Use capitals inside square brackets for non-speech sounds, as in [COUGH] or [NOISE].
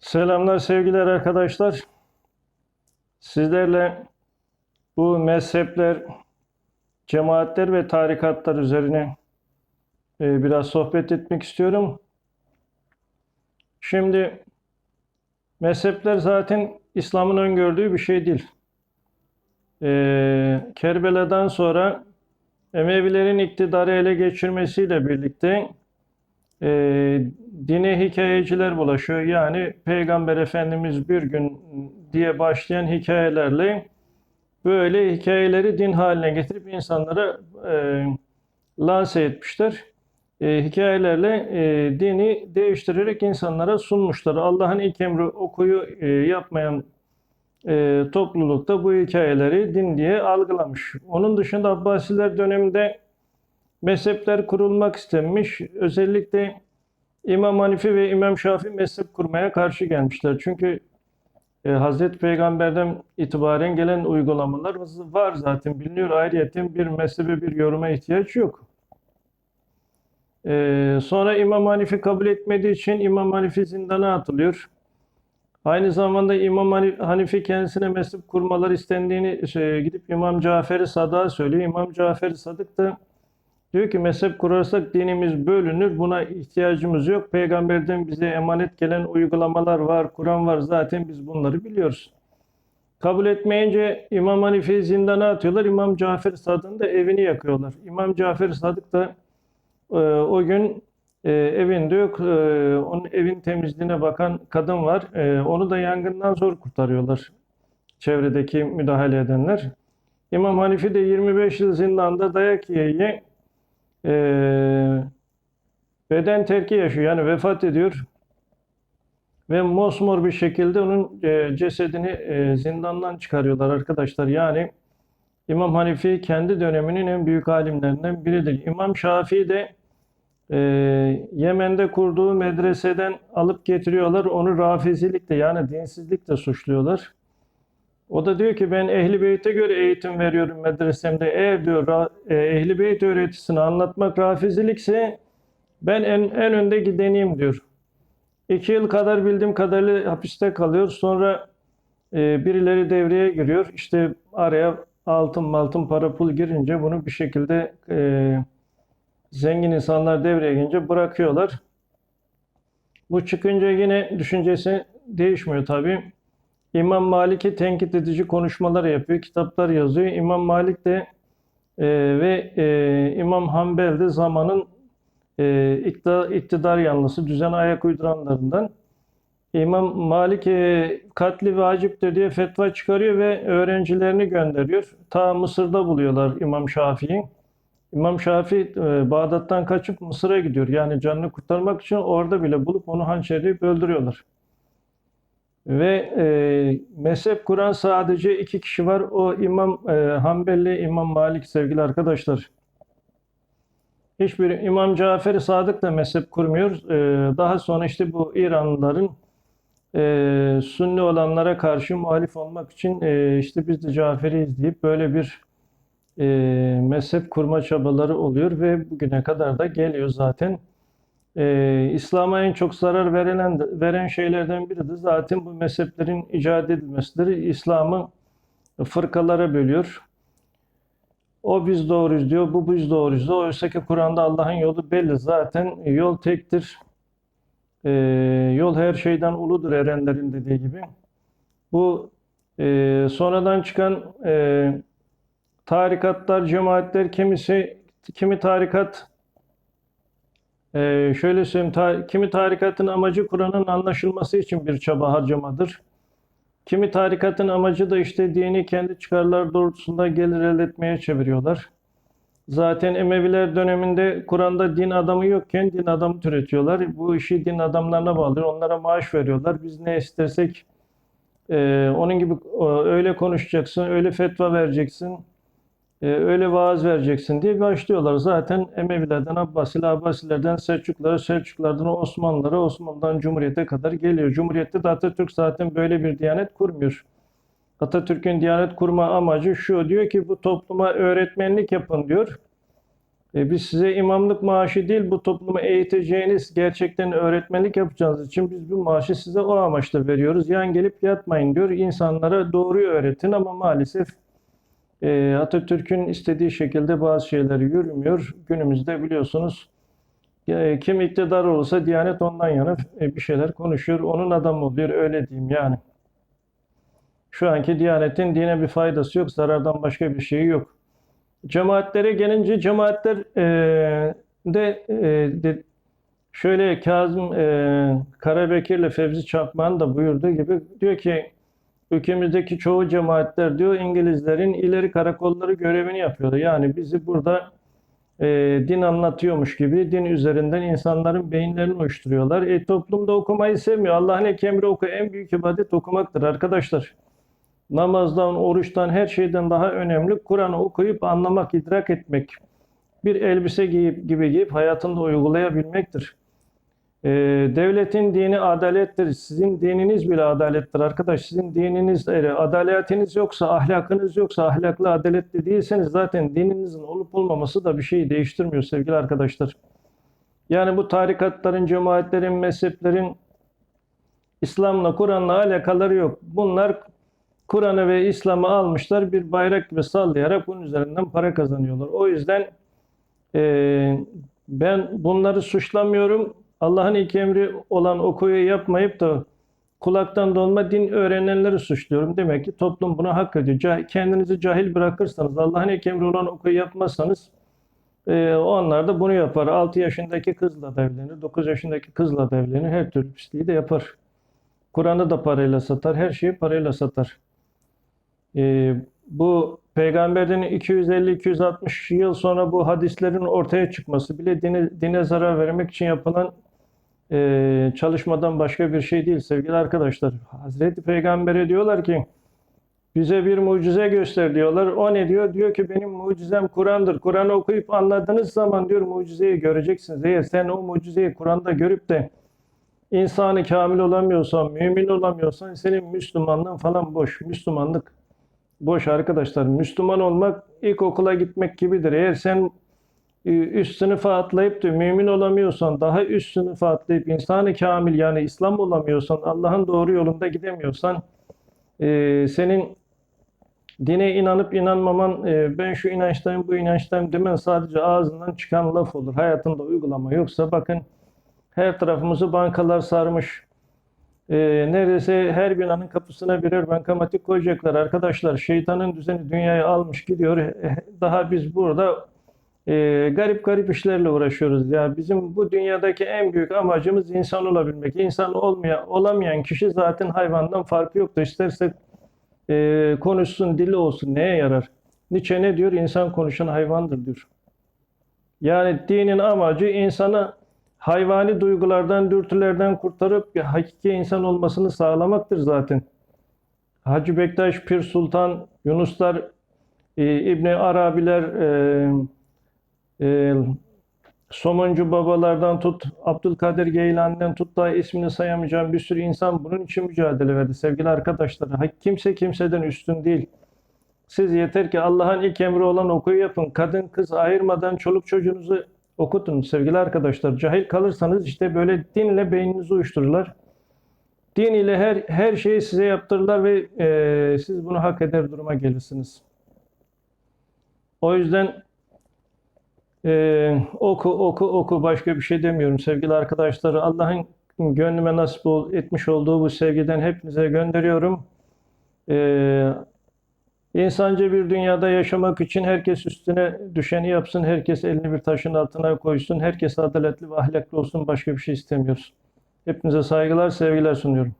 Selamlar sevgiler arkadaşlar. Sizlerle bu mezhepler, cemaatler ve tarikatlar üzerine e, biraz sohbet etmek istiyorum. Şimdi mezhepler zaten İslam'ın öngördüğü bir şey değil. E, Kerbela'dan sonra Emevilerin iktidarı ele geçirmesiyle birlikte e, dine hikayeciler bulaşıyor. Yani Peygamber Efendimiz bir gün diye başlayan hikayelerle böyle hikayeleri din haline getirip insanlara e, lanse etmişler. E, hikayelerle e, dini değiştirerek insanlara sunmuşlar. Allah'ın ilk emri okuyu e, yapmayan e, toplulukta bu hikayeleri din diye algılamış. Onun dışında Abbasiler döneminde mezhepler kurulmak istenmiş. Özellikle İmam Hanifi ve İmam Şafii mezhep kurmaya karşı gelmişler. Çünkü e, Hazreti Peygamber'den itibaren gelen uygulamalar var zaten biliniyor. Ayrıyeten bir mezhebe bir yoruma ihtiyaç yok. E, sonra İmam Hanifi kabul etmediği için İmam Hanifi zindana atılıyor. Aynı zamanda İmam Hanifi kendisine mezhep kurmaları istendiğini şey, gidip İmam Cafer-i Sadık'a söylüyor. İmam Cafer-i Sadık da diyor ki mezhep kurarsak dinimiz bölünür. Buna ihtiyacımız yok. Peygamberden bize emanet gelen uygulamalar var, Kur'an var. Zaten biz bunları biliyoruz. Kabul etmeyince İmam Hanifi'yi zindana atıyorlar. İmam Cafer-i Sadık'ın da evini yakıyorlar. İmam Cafer-i Sadık da e, o gün e, evinde yok. E, onun evin temizliğine bakan kadın var. E, onu da yangından zor kurtarıyorlar. Çevredeki müdahale edenler. İmam Hanifi de 25 yıl zindanda dayak yiye e, beden terki yaşıyor. Yani vefat ediyor. Ve mosmor bir şekilde onun e, cesedini e, zindandan çıkarıyorlar arkadaşlar. Yani İmam Hanifi kendi döneminin en büyük alimlerinden biridir. İmam Şafii de e, Yemen'de kurduğu medreseden alıp getiriyorlar. Onu rafizilikle yani dinsizlikle suçluyorlar. O da diyor ki ben Ehli Beyt'e göre eğitim veriyorum medresemde. Eğer diyor e, Ehli Beyt öğretisini anlatmak rafizilikse ben en, en önde gideneyim diyor. İki yıl kadar bildiğim kadarıyla hapiste kalıyor. Sonra e, birileri devreye giriyor. İşte araya altın maltın para pul girince bunu bir şekilde e, zengin insanlar devreye girince bırakıyorlar. Bu çıkınca yine düşüncesi değişmiyor tabii. İmam Malik'i tenkit edici konuşmalar yapıyor, kitaplar yazıyor. İmam Malik de e, ve e, İmam Hanbel de zamanın e, iktidar, iktidar yanlısı, düzen ayak uyduranlarından. İmam Malik e, katli vaciptir diye fetva çıkarıyor ve öğrencilerini gönderiyor. Ta Mısır'da buluyorlar İmam Şafii'yi. İmam Şafii e, Bağdat'tan kaçıp Mısır'a gidiyor. Yani canını kurtarmak için orada bile bulup onu hançerleyip öldürüyorlar. Ve e, mezhep kuran sadece iki kişi var. O İmam e, Hanbeli, İmam Malik sevgili arkadaşlar. Hiçbir İmam Cafer-i Sadık da mezhep kurmuyor. E, daha sonra işte bu İranlıların e, Sünni olanlara karşı muhalif olmak için e, işte biz de Caferiyiz deyip böyle bir e, mezhep kurma çabaları oluyor ve bugüne kadar da geliyor zaten. E, İslam'a en çok zarar verilen veren şeylerden biri de zaten bu mezheplerin icat edilmesidir. İslam'ı fırkalara bölüyor. O biz doğruyuz diyor, bu biz doğruyuz diyor. Oysa ki Kur'an'da Allah'ın yolu belli zaten. Yol tektir. E, yol her şeyden uludur erenlerin dediği gibi. Bu e, sonradan çıkan e, tarikatlar, cemaatler, kimisi kimi tarikat e, şöyle söyleyeyim, ta, kimi tarikatın amacı Kur'an'ın anlaşılması için bir çaba harcamadır. Kimi tarikatın amacı da işte dini kendi çıkarlar doğrultusunda gelir elde etmeye çeviriyorlar. Zaten Emeviler döneminde Kur'an'da din adamı yokken din adamı türetiyorlar. Bu işi din adamlarına bağlıyor. Onlara maaş veriyorlar. Biz ne istersek e, onun gibi e, öyle konuşacaksın, öyle fetva vereceksin, e, öyle vaaz vereceksin diye başlıyorlar. Zaten Emevilerden Abbasiler, Abbasilerden Selçuklara, Selçuklardan Osmanlılara, Osmanlı'dan Cumhuriyet'e kadar geliyor. Cumhuriyet'te de Atatürk zaten böyle bir diyanet kurmuyor. Atatürk'ün diyanet kurma amacı şu diyor ki bu topluma öğretmenlik yapın diyor. E, biz size imamlık maaşı değil bu toplumu eğiteceğiniz, gerçekten öğretmenlik yapacağınız için biz bu maaşı size o amaçla veriyoruz. Yan gelip yatmayın diyor. İnsanlara doğruyu öğretin ama maalesef e, Atatürk'ün istediği şekilde bazı şeyler yürümüyor. Günümüzde biliyorsunuz e, kim iktidar olursa Diyanet ondan yana e, bir şeyler konuşuyor. Onun adamı oluyor öyle diyeyim yani. Şu anki Diyanet'in dine bir faydası yok. Zarardan başka bir şeyi yok. Cemaatlere gelince cemaatler e, de, e, de şöyle Kazım e, Karabekir'le Fevzi Çakmak'ın da buyurduğu gibi diyor ki ülkemizdeki çoğu cemaatler diyor İngilizlerin ileri karakolları görevini yapıyorlar. Yani bizi burada e, din anlatıyormuş gibi din üzerinden insanların beyinlerini oluşturuyorlar. E, toplumda okumayı sevmiyor. Allah'ın emri oku. En büyük ibadet okumaktır arkadaşlar. Namazdan, oruçtan, her şeyden daha önemli Kur'an'ı okuyup anlamak, idrak etmek. Bir elbise giyip gibi giyip hayatında uygulayabilmektir. Ee, devletin dini adalettir. Sizin dininiz bile adalettir arkadaş. Sizin dininiz, e, adaletiniz yoksa, ahlakınız yoksa, ahlaklı, adaletli değilseniz zaten dininizin olup olmaması da bir şeyi değiştirmiyor sevgili arkadaşlar. Yani bu tarikatların, cemaatlerin, mezheplerin İslam'la, Kur'an'la alakaları yok. Bunlar Kur'an'ı ve İslam'ı almışlar bir bayrak gibi sallayarak bunun üzerinden para kazanıyorlar. O yüzden e, ben bunları suçlamıyorum. Allah'ın ilk emri olan okuyu yapmayıp da kulaktan dolma din öğrenenleri suçluyorum. Demek ki toplum buna hak ediyor. Kendinizi cahil bırakırsanız, Allah'ın ilk emri olan okuyu yapmazsanız e, onlar da bunu yapar. 6 yaşındaki kızla da evlenir, 9 yaşındaki kızla da evlenir. Her türlü pisliği de yapar. Kur'an'ı da parayla satar, her şeyi parayla satar. Ee, bu peygamberden 250-260 yıl sonra bu hadislerin ortaya çıkması bile dine, dine zarar vermek için yapılan e, çalışmadan başka bir şey değil sevgili arkadaşlar. Hazreti Peygamber'e diyorlar ki bize bir mucize göster diyorlar. O ne diyor? Diyor ki benim mucizem Kur'an'dır. Kur'an'ı okuyup anladığınız zaman diyor mucizeyi göreceksiniz. Eğer sen o mucizeyi Kur'an'da görüp de insanı kamil olamıyorsan, mümin olamıyorsan senin Müslümanlığın falan boş. Müslümanlık Boş arkadaşlar. Müslüman olmak ilkokula gitmek gibidir. Eğer sen üst sınıfa atlayıp da mümin olamıyorsan, daha üst sınıfa atlayıp insanı kamil yani İslam olamıyorsan, Allah'ın doğru yolunda gidemiyorsan, e, senin dine inanıp inanmaman, e, ben şu inançtayım, bu inançtayım demen sadece ağzından çıkan laf olur. Hayatında uygulama yoksa bakın her tarafımızı bankalar sarmış. E, neredeyse her binanın kapısına birer bankamatik koyacaklar arkadaşlar. Şeytanın düzeni dünyayı almış gidiyor. [LAUGHS] Daha biz burada e, garip garip işlerle uğraşıyoruz. Ya bizim bu dünyadaki en büyük amacımız insan olabilmek. İnsan olmayan, olamayan kişi zaten hayvandan farkı yoktur. İsterse e, konuşsun, dili olsun neye yarar? Nietzsche ne diyor? İnsan konuşan hayvandır diyor. Yani dinin amacı insanı hayvani duygulardan, dürtülerden kurtarıp bir hakiki insan olmasını sağlamaktır zaten. Hacı Bektaş, Pir Sultan, Yunuslar, e, İbni Arabiler, e, e, Somuncu babalardan tut, Abdülkadir Geylani'den tut da ismini sayamayacağım bir sürü insan bunun için mücadele verdi sevgili arkadaşlar. Kimse kimseden üstün değil. Siz yeter ki Allah'ın ilk emri olan okuyu yapın. Kadın kız ayırmadan çoluk çocuğunuzu okutun sevgili arkadaşlar. Cahil kalırsanız işte böyle dinle beyninizi uyuştururlar. Din ile her her şeyi size yaptırırlar ve e, siz bunu hak eder duruma gelirsiniz. O yüzden e, oku oku oku başka bir şey demiyorum sevgili arkadaşlar. Allah'ın gönlüme nasip etmiş olduğu bu sevgiden hepinize gönderiyorum. E, İnsanca bir dünyada yaşamak için herkes üstüne düşeni yapsın, herkes elini bir taşın altına koysun, herkes adaletli ve ahlaklı olsun, başka bir şey istemiyoruz. Hepinize saygılar, sevgiler sunuyorum.